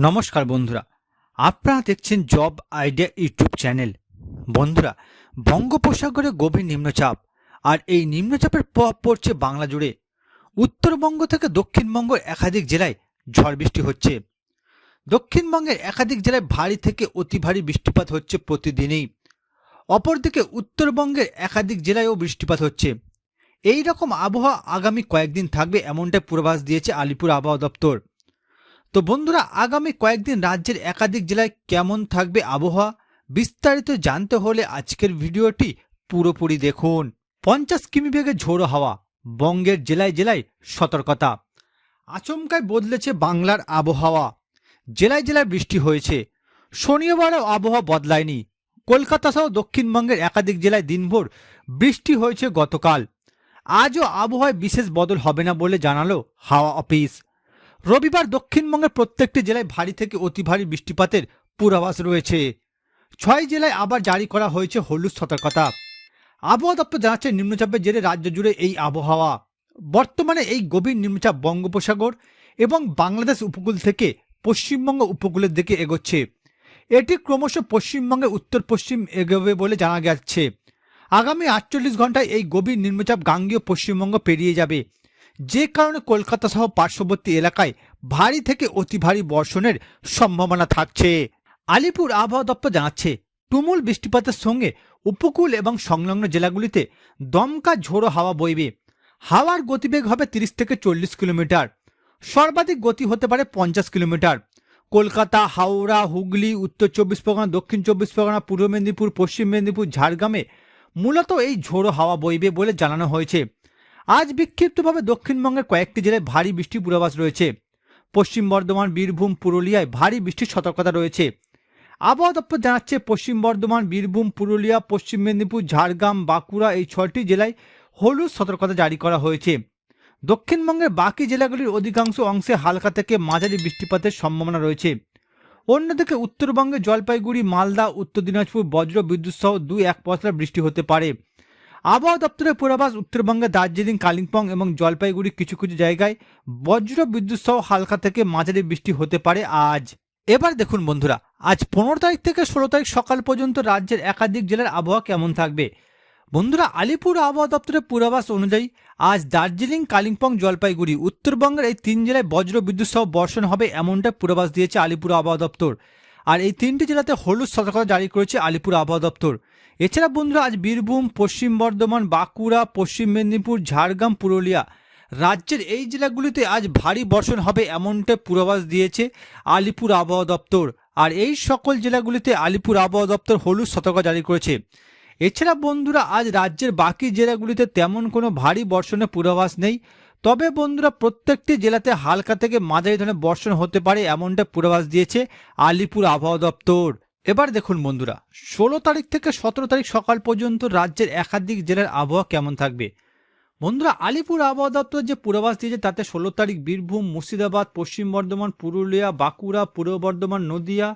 নমস্কার বন্ধুরা। আপনারা দেখছেন জব আইডিয়া ইউটিউব চ্যানেল। বন্ধুরা, বঙ্গোপসাগরে গভীর নিম্নচাপ আর এই নিম্নচাপের প্রভাব পড়ছে বাংলা জুড়ে। উত্তরবঙ্গ থেকে দক্ষিণবঙ্গ একাধিক জেলায় ঝড় বৃষ্টি হচ্ছে। দক্ষিণবঙ্গের একাধিক জেলায় ভারী থেকে অতি ভারী বৃষ্টিপাত হচ্ছে প্রতিদিনেই। অপরদিকে উত্তরবঙ্গের একাধিক জেলায়ও বৃষ্টিপাত হচ্ছে। এই রকম আবহাওয়া আগামী কয়েকদিন থাকবে এমনটাই পূর্বাভাস দিয়েছে আলিপুর আবহাওয়া দপ্তর। তো বন্ধুরা, আগামী কয়েকদিন রাজ্যের একাধিক জেলায় কেমন থাকবে আবহাওয়া, বিস্তারিত জানতে হলে আজকের ভিডিওটি পুরোপুরি দেখুন। পঞ্চাশ কিমি বেগে ঝোড়ো হাওয়া, বঙ্গের জেলায় জেলায় সতর্কতা। আচমকায় বদলেছে বাংলার আবহাওয়া। জেলায় জেলায় বৃষ্টি হয়েছে। শনিবারও আবহাওয়া বদলায়নি। কলকাতা সহ দক্ষিণবঙ্গের একাধিক জেলায় দিনভর বৃষ্টি হয়েছে গতকাল। আজও আবহাওয়ায় বিশেষ বদল হবে না বলে জানালো হাওয়া অফিস। রবিবার দক্ষিণবঙ্গের প্রত্যেকটি জেলায় ভারী থেকে অতি ভারী বৃষ্টিপাতের পূর্বাভাস রয়েছে। ছয় জেলায় আবার জারি করা হয়েছে হলুদ সতর্কতা। আবহাওয়া দপ্তর জানাচ্ছে, নিম্নচাপের জেরে রাজ্য জুড়ে এই আবহাওয়া। বর্তমানে এই গভীর নিম্নচাপ বঙ্গোপসাগর এবং বাংলাদেশ উপকূল থেকে পশ্চিমবঙ্গ উপকূলের দিকে এগোচ্ছে। এটি ক্রমশ পশ্চিমবঙ্গে উত্তর পশ্চিম এগোবে বলে জানা যাচ্ছে আগামী আটচল্লিশ ঘন্টায় এই গভীর নিম্নচাপ গাঙ্গীয় পশ্চিমবঙ্গ পেরিয়ে যাবে। যে কারণে কলকাতা সহ পার্শ্ববর্তী এলাকায় ভারী থেকে অতি ভারী বর্ষণের সম্ভাবনা থাকছে। আলিপুর আবহাওয়া দপ্তর জানাচ্ছে, তুমুল বৃষ্টিপাতের সঙ্গে উপকূল এবং সংলগ্ন জেলাগুলিতে দমকা ঝোড়ো হাওয়া বইবে। হাওয়ার গতিবেগ হবে তিরিশ থেকে চল্লিশ কিলোমিটার। সর্বাধিক গতি হতে পারে পঞ্চাশ কিলোমিটার। কলকাতা, হাওড়া, হুগলি, উত্তর চব্বিশ পরগনা, দক্ষিণ চব্বিশ পরগনা, পূর্ব মেদিনীপুর, পশ্চিম মেদিনীপুর, ঝাড়গ্রামে মূলত এই ঝোড়ো হাওয়া বইবে বলে জানানো হয়েছে। আজ বিক্ষিপ্তভাবে দক্ষিণবঙ্গের কয়েকটি জেলায় ভারী বৃষ্টির পূর্বাভাস রয়েছে। পশ্চিম বর্ধমান, বীরভূম, পুরুলিয়ায় ভারী বৃষ্টির সতর্কতা রয়েছে। আবহাওয়া দপ্তর জানাচ্ছে, পশ্চিম বর্ধমান, বীরভূম, পুরুলিয়া, পশ্চিম মেদিনীপুর, ঝাড়গ্রাম, বাঁকুড়া এই ছটি জেলায় হলুদ সতর্কতা জারি করা হয়েছে। দক্ষিণবঙ্গের বাকি জেলাগুলির অধিকাংশ অংশে হালকা থেকে মাঝারি বৃষ্টিপাতের সম্ভাবনা রয়েছে। অন্যদিকে উত্তরবঙ্গে জলপাইগুড়ি, মালদা, উত্তর দিনাজপুর, বজ্র বিদ্যুৎ সহ দুই এক পশলা বৃষ্টি হতে পারে। আবহাওয়া দপ্তরের পূর্বাভাস উত্তরবঙ্গে দার্জিলিং, কালিম্পং এবং জলপাইগুড়ি কিছু কিছু জায়গায় বজ্র বিদ্যুৎ সহ হালকা থেকে মাঝারি বৃষ্টি হতে পারে আজ। এবার দেখুন বন্ধুরা, আজ পনেরো তারিখ থেকে ষোলো তারিখ সকাল পর্যন্ত রাজ্যের একাধিক জেলার আবহাওয়া কেমন থাকবে? বন্ধুরা, আলিপুর আবহাওয়া দপ্তরের পূর্বাভাস অনুযায়ী আজ দার্জিলিং, কালিম্পং, জলপাইগুড়ি, উত্তরবঙ্গের এই তিন জেলায় বজ্র বিদ্যুৎ সহ বর্ষণ হবে এমনটা পূর্বাভাস দিয়েছে আলিপুর আবহাওয়া দপ্তর। আর এই তিনটি জেলাতে হলুদ সতর্কতা জারি করেছে আলিপুর আবহাওয়া দপ্তর। এছাড়া বন্ধুরা, আজ বীরভূম, পশ্চিম বর্ধমান, বাঁকুড়া, পশ্চিম মেদিনীপুর, ঝাড়গ্রাম, পুরুলিয়া রাজ্যের এই জেলাগুলিতে আজ ভারী বর্ষণ হবে এমনটা পূর্বাভাস দিয়েছে আলিপুর আবহাওয়া দপ্তর। আর এই সকল জেলাগুলিতে আলিপুর আবহাওয়া দপ্তর হলুদ সতর্কতা জারি করেছে। এছাড়া বন্ধুরা, আজ রাজ্যের বাকি জেলাগুলিতে তেমন কোনো ভারী বর্ষণের পূর্বাভাস নেই। তবে বন্ধুরা প্রত্যেকটি জেলাতে হালকা থেকে মাঝারি ধরনের বর্ষণ হতে পারে, এমনটা পূর্বাভাস দিয়েছে আলিপুর আবহাওয়া দপ্তর। এবার দেখুন বন্ধুরা, ষোলো তারিখ থেকে সতেরো তারিখ সকাল পর্যন্ত রাজ্যের একাধিক জেলার আবহাওয়া কেমন থাকবে? বন্ধুরা, আলিপুর আবহাওয়া দপ্তর যে পূর্বাভাস দিয়েছে, তাতে ষোলো তারিখ বীরভূম, মুর্শিদাবাদ, পশ্চিম বর্ধমান, পুরুলিয়া, বাঁকুড়া, পূর্ব বর্ধমান, নদিয়া,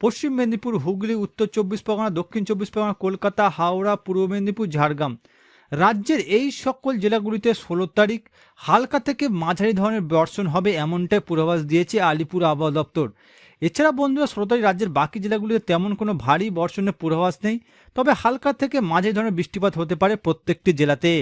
পশ্চিম মেদিনীপুর, হুগলি, উত্তর চব্বিশ পরগনা, দক্ষিণ চব্বিশ পরগনা, কলকাতা, হাওড়া, পূর্ব মেদিনীপুর, ঝাড়গ্রাম। রাজ্যের এই সকল জেলাগুলিতে ষোলো তারিখ হালকা থেকে মাঝারি ধরনের বর্ষণ হবে এমনটাই পূর্বাভাস দিয়েছে আলিপুর আবহাওয়া দপ্তর। এছাড়া বন্ধুরা, ষোলো তারিখ রাজ্যের বাকি জেলাগুলিতে তেমন কোনো ভারী বর্ষণের পূর্বাভাস নেই, তবে হালকা থেকে মাঝারি ধরনের বৃষ্টিপাত হতে পারে প্রত্যেকটি জেলাতে।